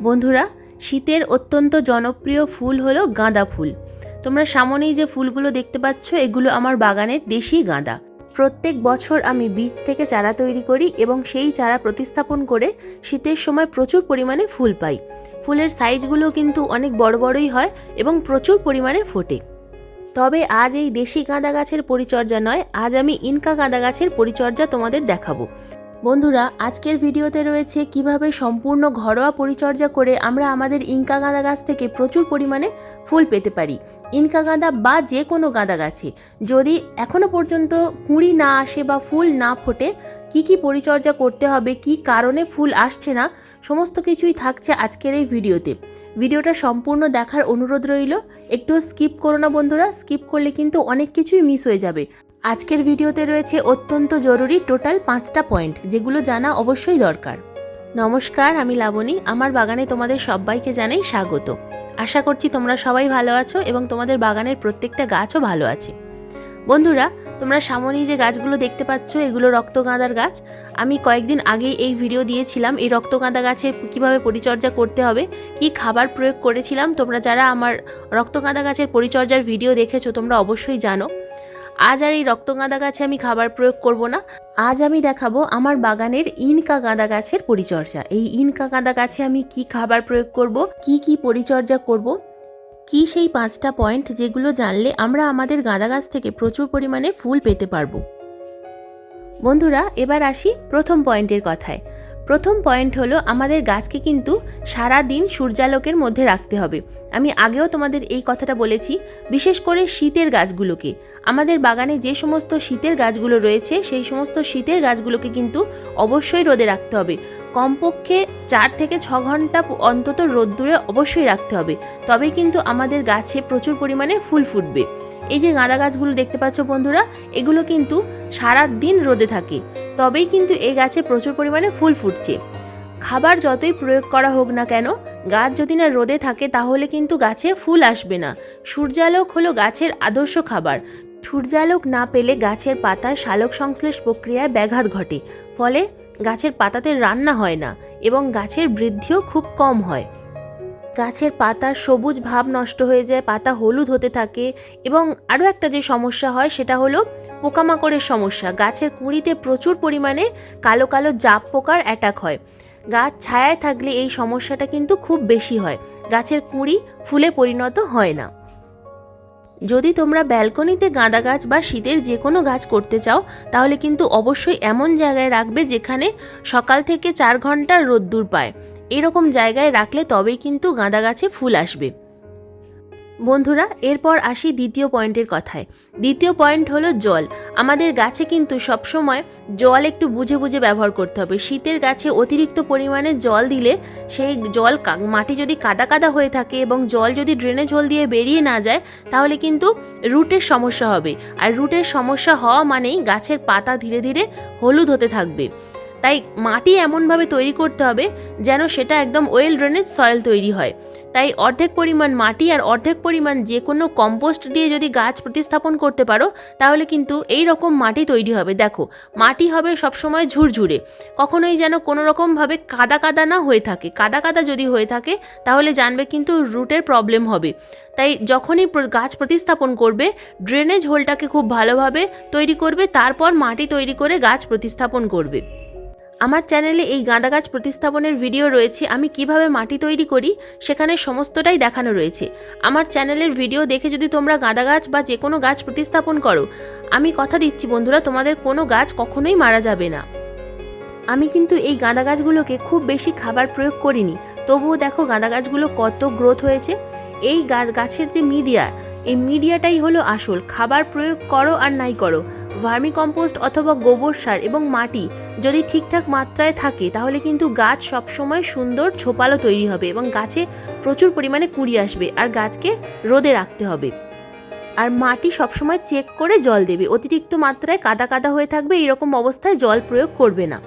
বন্ধুরা, শীতের অত্যন্ত জনপ্রিয় ফুল হলো গাঁদা ফুল। তোমরা সামনেই যে ফুলগুলো দেখতে পাচ্ছ, এগুলো আমার বাগানের দেশি গাঁদা। প্রত্যেক বছর আমি বীজ থেকে চারা তৈরি করি এবং সেই চারা প্রতিস্থাপন করে শীতের সময় প্রচুর পরিমাণে ফুল পাই। ফুলের সাইজগুলো কিন্তু অনেক বড় বড়ই হয় এবং প্রচুর পরিমাণে ফোটে। তবে আজ এই দেশি গাঁদা গাছের পরিচর্যা নয়, আজ আমি ইনকা গাঁদা গাছের পরিচর্যা তোমাদের দেখাবো। বন্ধুরা, আজকের ভিডিওতে রয়েছে কীভাবে সম্পূর্ণ ঘরোয়া পরিচর্যা করে আমরা আমাদের ইনকা গাঁদা গাছ থেকে প্রচুর পরিমাণে ফুল পেতে পারি। ইনকা গাঁদা বা যে কোনো গাঁদা গাছে। যদি এখনও পর্যন্ত কুঁড়ি না আসে বা ফুল না ফোটে, কি কি পরিচর্যা করতে হবে, কি কারণে ফুল আসছে না, সমস্ত কিছুই থাকছে আজকের এই ভিডিওতে। ভিডিওটা সম্পূর্ণ দেখার অনুরোধ রইল। একটু স্কিপ করো না বন্ধুরা, স্কিপ করলে কিন্তু অনেক কিছুই মিস হয়ে যাবে। আজকের ভিডিওতে রয়েছে অত্যন্ত জরুরি টোটাল পাঁচটা পয়েন্ট, যেগুলো জানা অবশ্যই দরকার। নমস্কার, আমি লাবণী। আমার বাগানে তোমাদের সবাইকে জানাই স্বাগত। আশা করছি তোমরা সবাই ভালো আছো এবং তোমাদের বাগানের প্রত্যেকটা গাছও ভালো আছে। বন্ধুরা, তোমরা সামনেই যে গাছগুলো দেখতে পাচ্ছ, এগুলো রক্তগাঁদার গাছ। আমি কয়েকদিন আগেই এই ভিডিও দিয়েছিলাম, এই রক্তগাঁদা গাছের কীভাবে পরিচর্যা করতে হবে, কি খাবার প্রয়োগ করেছিলাম। তোমরা যারা আমার রক্তগাঁদা গাছের পরিচর্যার ভিডিও দেখেছ, তোমরা অবশ্যই জানো। আজ আর এই রক্ত গাঁদা গাছে আমি খাবার প্রয়োগ করব না। আজ আমি দেখাবো আমার বাগানের ইনকা গাঁদা গাছের পরিচর্যা। এই ইনকা গাঁদা গাছে আমি কি খাবার প্রয়োগ করব, কি কি পরিচর্যা করব, কি সেই পাঁচটা পয়েন্ট যেগুলো জানলে আমরা আমাদের গাঁদা গাছ থেকে প্রচুর পরিমাণে ফুল পেতে পারব। বন্ধুরা, এবার আসি প্রথম পয়েন্টের কথায়। প্রথম পয়েন্ট হলো আমাদের গাছকে কিন্তু সারা দিন সূর্যালোকের মধ্যে রাখতে হবে। আমি আগেও তোমাদের এই কথাটা বলেছি, বিশেষ করে শীতের গাছগুলোকে। আমাদের বাগানে যে সমস্ত শীতের গাছগুলো রয়েছে, সেই সমস্ত শীতের গাছগুলোকে কিন্তু অবশ্যই রোদে রাখতে হবে। কমপক্ষে চার থেকে ছ ঘণ্টা অন্তত রোদ্দুরে অবশ্যই রাখতে হবে। তবেই কিন্তু আমাদের গাছে প্রচুর পরিমাণে ফুল ফুটবে। এই যে গাঁদা গাছগুলো দেখতে পাচ্ছ বন্ধুরা, এগুলো কিন্তু সারা দিন রোদে থাকে। তবেই কিন্তু এই গাছে প্রচুর পরিমাণে ফুল ফুটছে। খাবার যতই প্রয়োগ করা হোক না কেন, গাছ যদি না রোদে থাকে তাহলে কিন্তু গাছে ফুল আসবে না। সূর্যালোক হলো গাছের আদর্শ খাবার। সূর্যালোক না পেলে গাছের পাতার সালোক সংশ্লেষ প্রক্রিয়ায় ব্যাঘাত ঘটে। ফলে গাছের পাতাতে রান্না হয় না এবং গাছের বৃদ্ধিও খুব কম হয়। গাছের পাতার সবুজ ভাব নষ্ট হয়ে যায়, পাতা হলুদ হতে থাকে এবং আরও একটা যে সমস্যা হয় সেটা হলো পোকামাকড়ের সমস্যা। গাছের কুঁড়িতে প্রচুর পরিমাণে কালো কালো জাপ পোকার অ্যাটাক হয়। গাছ ছায়ায় থাকলে এই সমস্যাটা কিন্তু খুব বেশি হয়। গাছের কুঁড়ি ফুলে পরিণত হয় না। যদি তোমরা ব্যালকনিতে গাঁদা গাছ বা শীতের যে কোনো গাছ করতে চাও, তাহলে কিন্তু অবশ্যই এমন জায়গায় রাখবে যেখানে সকাল থেকে চার ঘণ্টা রোদ্দুর পায়। এরকম জায়গায় রাখলে তবেই কিন্তু গাঁদা গাছে ফুল আসবে। বন্ধুরা, এরপর আসি দ্বিতীয় পয়েন্টের কথায়। দ্বিতীয় পয়েন্ট হলো জল। আমাদের গাছে কিন্তু সবসময় জল একটু বুঝে বুঝে ব্যবহার করতে হবে। শীতের গাছে অতিরিক্ত পরিমাণে জল দিলে সেই জল মাটি যদি কাদা কাদা হয়ে থাকে এবং জল যদি ড্রেনেজ হোল দিয়ে বেরিয়ে না যায়, তাহলে কিন্তু রুটের সমস্যা হবে। আর রুটের সমস্যা হওয়া মানেই গাছের পাতা ধীরে ধীরে হলুদ হতে থাকবে। তাই মাটি এমনভাবে তৈরি করতে হবে যেন সেটা একদম ওয়েল ড্রেনেজ সয়েল তৈরি হয়। তাই অর্ধেক পরিমাণ মাটি আর অর্ধেক পরিমাণ যে কোনো কম্পোস্ট দিয়ে যদি গাছ প্রতিস্থাপন করতে পারো, তাহলে কিন্তু এই রকম মাটি তৈরি হবে। দেখো, মাটি হবে সবসময় ঝুরঝুরে, কখনোই যেন কোনো রকমভাবে কাদা কাদা না হয়ে থাকে। কাদা কাদা যদি হয়ে থাকে, তাহলে জানবে কিন্তু রুটের প্রবলেম হবে। তাই যখনই গাছ প্রতিস্থাপন করবে, ড্রেনেজ হোলটাকে খুব ভালোভাবে তৈরি করবে, তারপর মাটি তৈরি করে গাছ প্রতিস্থাপন করবে। আমার চ্যানেলে এই গাঁদা গাছ প্রতিস্থাপনের ভিডিও রয়েছে, আমি কীভাবে মাটি তৈরি করি সেখানে সমস্তটাই দেখানো রয়েছে। আমার চ্যানেলের ভিডিও দেখে যদি তোমরা গাঁদা গাছ বা যে কোনো গাছ প্রতিস্থাপন করো, আমি কথা দিচ্ছি বন্ধুরা, তোমাদের কোনো গাছ কখনোই মারা যাবে না। আমি কিন্তু এই গাঁদা গাছগুলোকে খুব বেশি খাবার প্রয়োগ করিনি, তবুও দেখো গাঁদা গাছগুলো কত গ্রোথ হয়েছে। এই গাছের যে মিডিয়া এই মিডিয়াটাই হলো আসল। খাবার প্রয়োগ করো আর নাই করো। ভার্মি কম্পোস্ট অথবা গোবর সার এবং মাটি যদি ঠিকঠাক মাত্রায় থাকে, তাহলে কিন্তু গাছ সবসময় সুন্দর ছোপালো তৈরি হবে এবং গাছে প্রচুর পরিমাণে কুড়ি আসবে আর গাছকে রোদে রাখতে হবে। আর মাটি সবসময় চেক করে জল দেবে। অতিরিক্ত মাত্রায় কাদা কাদা হয়ে থাকবে, এরকম অবস্থায় জল প্রয়োগ করবে না।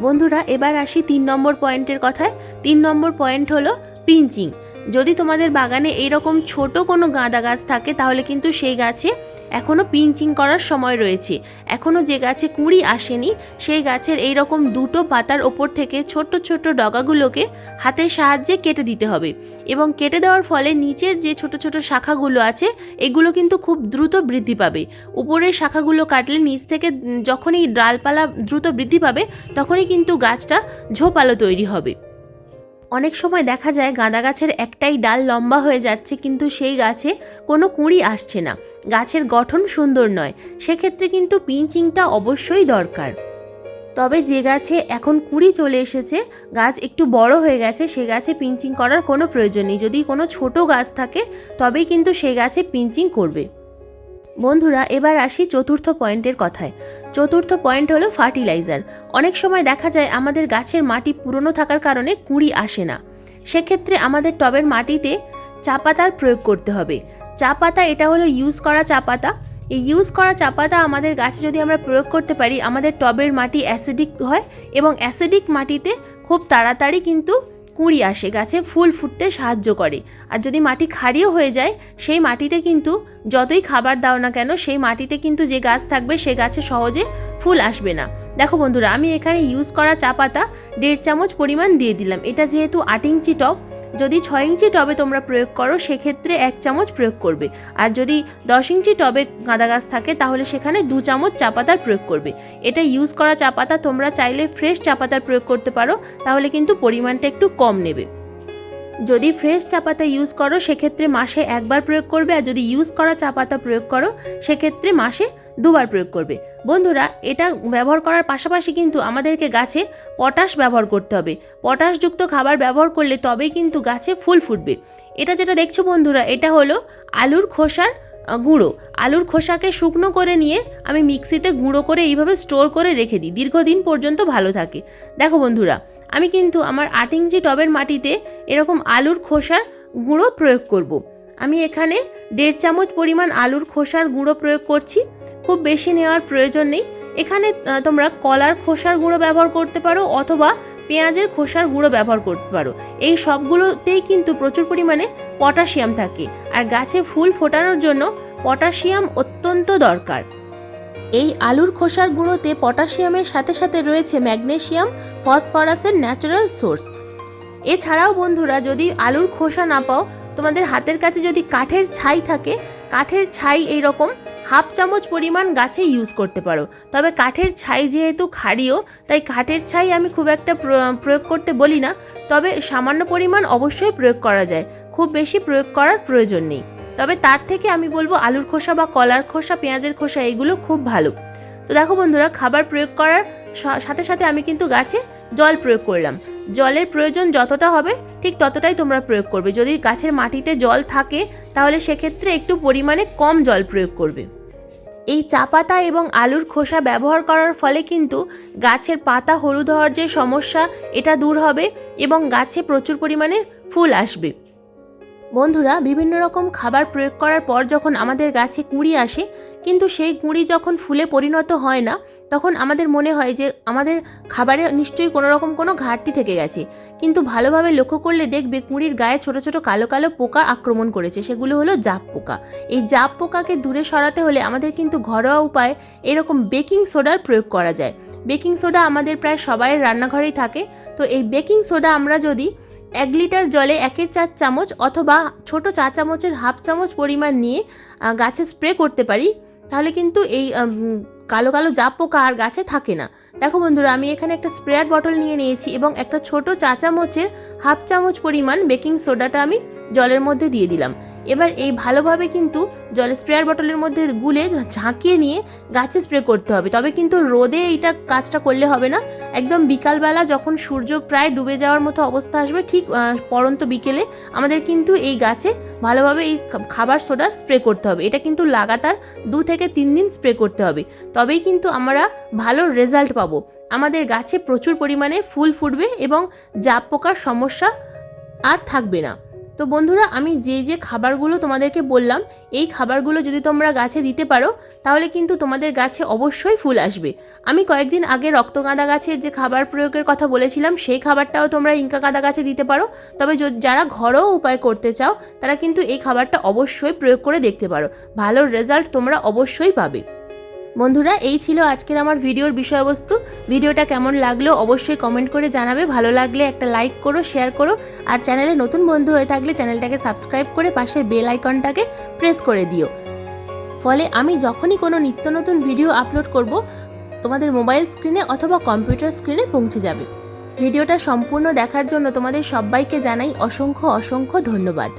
বন্ধুরা, এবার আসি তিন নম্বর পয়েন্টের কথায়। তিন নম্বর পয়েন্ট হলো পিঞ্চিং। যদি তোমাদের বাগানে এইরকম ছোট কোনো গাঁদা গাছ থাকে, তাহলে কিন্তু সেই গাছে এখনও পিঞ্চিং করার সময় রয়েছে। এখনও যে গাছে কুঁড়ি আসেনি, সেই গাছের এই রকম দুটো পাতার ওপর থেকে ছোট্ট ছোট্ট ডগাগুলোকে হাতের সাহায্যে কেটে দিতে হবে। এবং কেটে দেওয়ার ফলে নিচের যে ছোট ছোট শাখাগুলো আছে, এগুলো কিন্তু খুব দ্রুত বৃদ্ধি পাবে। উপরের শাখাগুলো কাটলে নিচ থেকে যখনই ডালপালা দ্রুত বৃদ্ধি পাবে, তখনই কিন্তু গাছটা ঝোপালো তৈরি হবে। অনেক সময় দেখা যায় গাঁদা গাছের একটাই ডাল লম্বা হয়ে যাচ্ছে, কিন্তু সেই গাছে কোনো কুঁড়ি আসছে না। গাছের গঠন সুন্দর নয়, সেক্ষেত্রে কিন্তু পিঞ্চিংটা অবশ্যই দরকার। তবে যে গাছে এখন কুঁড়ি চলে এসেছে, গাছ একটু বড় হয়ে গেছে, সে গাছে পিঞ্চিং করার কোনো প্রয়োজন নেই। যদি কোনো ছোট গাছ থাকে, তবেই কিন্তু সে গাছে পিঞ্চিং করবে। বন্ধুরা, এবার আসি চতুর্থ পয়েন্টের কথায়। চতুর্থ পয়েন্ট হলো ফার্টিলাইজার। অনেক সময় দেখা যায় আমাদের গাছের মাটি পুরনো থাকার কারণে কুঁড়ি আসে না। সেক্ষেত্রে আমাদের টবের মাটিতে চা পাতার প্রয়োগ করতে হবে। চা পাতা, এটা হলো ইউজ করা চা পাতা। এই ইউজ করা চা পাতা আমাদের গাছে যদি আমরা প্রয়োগ করতে পারি, আমাদের টবের মাটি অ্যাসিডিক হয় এবং অ্যাসিডিক মাটিতে খুব তাড়াতাড়ি কিন্তু কুঁড়ি আসে গাছে ফুল ফুটতে সাহায্য করে। আর যদি মাটি ক্ষারীয় হয়ে যায়, সেই মাটিতে কিন্তু যতই খাবার দাও না কেন, সেই মাটিতে কিন্তু যে গাছ থাকবে, সে গাছে সহজে ফুল আসবে না। দেখো বন্ধুরা, আমি এখানে ইউজ করা চা পাতা দেড় চামচ পরিমাণ দিয়ে দিলাম। এটা যেহেতু আট ইঞ্চি টব যদি ছয় ইঞ্চি টবে তোমরা প্রয়োগ করো, সেক্ষেত্রে এক চামচ প্রয়োগ করবে। আর যদি দশ ইঞ্চি টবে গাঁদা গাছ থাকে, তাহলে সেখানে দু চামচ চা পাতার প্রয়োগ করবে। এটা ইউজ করা চা পাতা, তোমরা চাইলে ফ্রেশ চা পাতার প্রয়োগ করতে পারো, তাহলে কিন্তু পরিমাণটা একটু কম নেবে। যদি ফ্রেশ চা পাতা ইউজ করো, সেক্ষেত্রে মাসে একবার প্রয়োগ করবে, আর যদি ইউজ করা চা পাতা প্রয়োগ করো, সেক্ষেত্রে মাসে দুবার প্রয়োগ করবে। বন্ধুরা, এটা ব্যবহার করার পাশাপাশি কিন্তু আমাদেরকে গাছে পটাশ ব্যবহার করতে হবে। পটাশযুক্ত খাবার ব্যবহার করলে তবেই কিন্তু গাছে ফুল ফুটবে। এটা যেটা দেখছ বন্ধুরা, এটা হলো আলুর খোসার গুঁড়ো। আলুর খোসাকে শুকনো করে নিয়ে আমি মিক্সিতে গুঁড়ো করে এইভাবে স্টোর করে রেখে দিই, দীর্ঘদিন পর্যন্ত ভালো থাকে। দেখো বন্ধুরা, আমি কিন্তু আমার আট ইঞ্চি টবের মাটিতে এরকম আলুর খোসার গুঁড়ো প্রয়োগ করব। আমি এখানে দেড় চামচ পরিমাণ আলুর খোসার গুঁড়ো প্রয়োগ করছি। খুব বেশি নেওয়ার প্রয়োজন নেই। এখানে তোমরা কলার খোসার গুঁড়ো ব্যবহার করতে পারো অথবা পেঁয়াজের খোসার গুঁড়ো ব্যবহার করতে পারো। এই সবগুলোতেই কিন্তু প্রচুর পরিমাণে পটাশিয়াম থাকে। আর গাছে ফুল ফোটানোর জন্য পটাশিয়াম অত্যন্ত দরকার। এই আলুর খোসার গুঁড়োতে পটাশিয়ামের সাথে সাথে রয়েছে ম্যাগনেসিয়াম ফসফরাসের ন্যাচারাল সোর্স। এছাড়াও বন্ধুরা, যদি আলুর খোসা না পাও, তোমাদের হাতের কাছে যদি কাঠের ছাই থাকে, কাঠের ছাই এই রকম হাফ চামচ পরিমাণ গাছে ইউজ করতে পারো। তবে কাঠের ছাই যেহেতু ক্ষারীয় তাই কাঠের ছাই আমি খুব একটা প্র- প্রয়োগ করতে বলি না। তবে সামান্য পরিমাণ অবশ্যই প্রয়োগ করা যায়। খুব বেশি প্রয়োগ করার প্রয়োজন নেই। তবে তার থেকে আমি বলব আলুর খোসা বা কলার খোসা, পেঁয়াজের খোসা, এগুলো খুব ভালো। তো দেখো বন্ধুরা, খাবার প্রয়োগ করার সাথে সাথে আমি কিন্তু গাছে জল প্রয়োগ করলাম। জলের প্রয়োজন যতটা হবে, ঠিক ততটাই তোমরা প্রয়োগ করবে। যদি গাছের মাটিতে জল থাকে, তাহলে সেক্ষেত্রে একটু পরিমাণে কম জল প্রয়োগ করবে। এই চা পাতা এবং আলুর খোসা ব্যবহার করার ফলে কিন্তু গাছের পাতা হলুদ হওয়ার যে সমস্যা, এটা দূর হবে এবং গাছে প্রচুর পরিমাণে ফুল আসবে। বন্ধুরা, বিভিন্ন রকম খাবার প্রয়োগ করার পর যখন আমাদের গাছে কুঁড়ি আসে, কিন্তু সেই কুঁড়ি যখন ফুলে পরিণত হয় না, তখন আমাদের মনে হয় যে আমাদের খাবারে নিশ্চয়ই কোনো রকম কোনো ঘাটতি থেকে গেছে। কিন্তু ভালোভাবে লক্ষ্য করলে দেখবে কুঁড়ির গায়ে ছোট ছোট কালো কালো পোকা আক্রমণ করেছে, সেগুলো হলো জাপ পোকা। এই জাপ পোকাকে দূরে সরাতে হলে আমাদের কিন্তু ঘরোয়া উপায় এরকম বেকিং সোডার প্রয়োগ করা যায়। বেকিং সোডা আমাদের প্রায় সবাই রান্নাঘরেই থাকে, তো এই বেকিং সোডা আমরা যদি এক লিটার জলে একের চার চামচ অথবা ছোট চা চামচের হাফ চামচ পরিমাণ নিয়ে গাছে স্প্রে করতে পারি। তাহলে কিন্তু এই কালো কালো জাপ পোকা আর গাছে থাকে না। দেখো বন্ধুরা, আমি এখানে একটা স্প্রেয়ার বটল নিয়ে নিয়েছি এবং একটা ছোট চা চামচের হাফ চামচ পরিমাণ বেকিং সোডাটা আমি জলের মধ্যে দিয়ে দিলাম। এবার এই ভালোভাবে কিন্তু জল স্প্রেয়ার বটলের মধ্যে গুলে ঝাঁকিয়ে নিয়ে গাছে স্প্রে করতে হবে। তবে কিন্তু রোদে এইটা কাজটা করলে হবে না। একদম বিকালবেলা যখন সূর্য প্রায় ডুবে যাওয়ার মতো অবস্থা আসবে, ঠিক পরন্ত বিকেলে আমাদের কিন্তু এই গাছে ভালোভাবে এই খাবার সোডার স্প্রে করতে হবে। এটা কিন্তু লাগাতার দু থেকে তিন দিন স্প্রে করতে হবে। তবেই কিন্তু আমরা ভালো রেজাল্ট পাবো। আমাদের গাছে প্রচুর পরিমাণে ফুল ফুটবে এবং জাপ পোকার সমস্যা আর থাকবে না। তো বন্ধুরা, আমি যে যে খাবারগুলো তোমাদেরকে বললাম, এই খাবারগুলো যদি তোমরা গাছে দিতে পারো, তাহলে কিন্তু তোমাদের গাছে অবশ্যই ফুল আসবে। আমি কয়েকদিন আগে রক্তগাঁদা গাছের যে খাবার প্রয়োগের কথা বলেছিলাম, সেই খাবারটাও তোমরা ইনকা গাঁদা গাছে দিতে পারো। তবে যারা ঘরোয়া উপায় করতে চাও, তারা কিন্তু এই খাবারটা অবশ্যই প্রয়োগ করে দেখতে পারো। ভালো রেজাল্ট তোমরা অবশ্যই পাবে। বন্ধুরা, এই ছিল আজকের আমার ভিডিওর বিষয়বস্তু। ভিডিওটা কেমন লাগল অবশ্যই কমেন্ট করে জানাবে। ভালো লাগলে একটা লাইক করো শেয়ার করো। আর চ্যানেলে নতুন বন্ধু হয়ে থাকলে চ্যানেলটাকে সাবস্ক্রাইব করে পাশের বেল আইকনটাকে প্রেস করে দিও। ফলে আমি যখনই কোনো নিত্য নতুন ভিডিও আপলোড করব, তোমাদের মোবাইল স্ক্রিনে অথবা কম্পিউটার স্ক্রিনে পৌঁছে যাবে। ভিডিওটা সম্পূর্ণ দেখার জন্য তোমাদের সবাইকে জানাই অসংখ্য অসংখ্য ধন্যবাদ।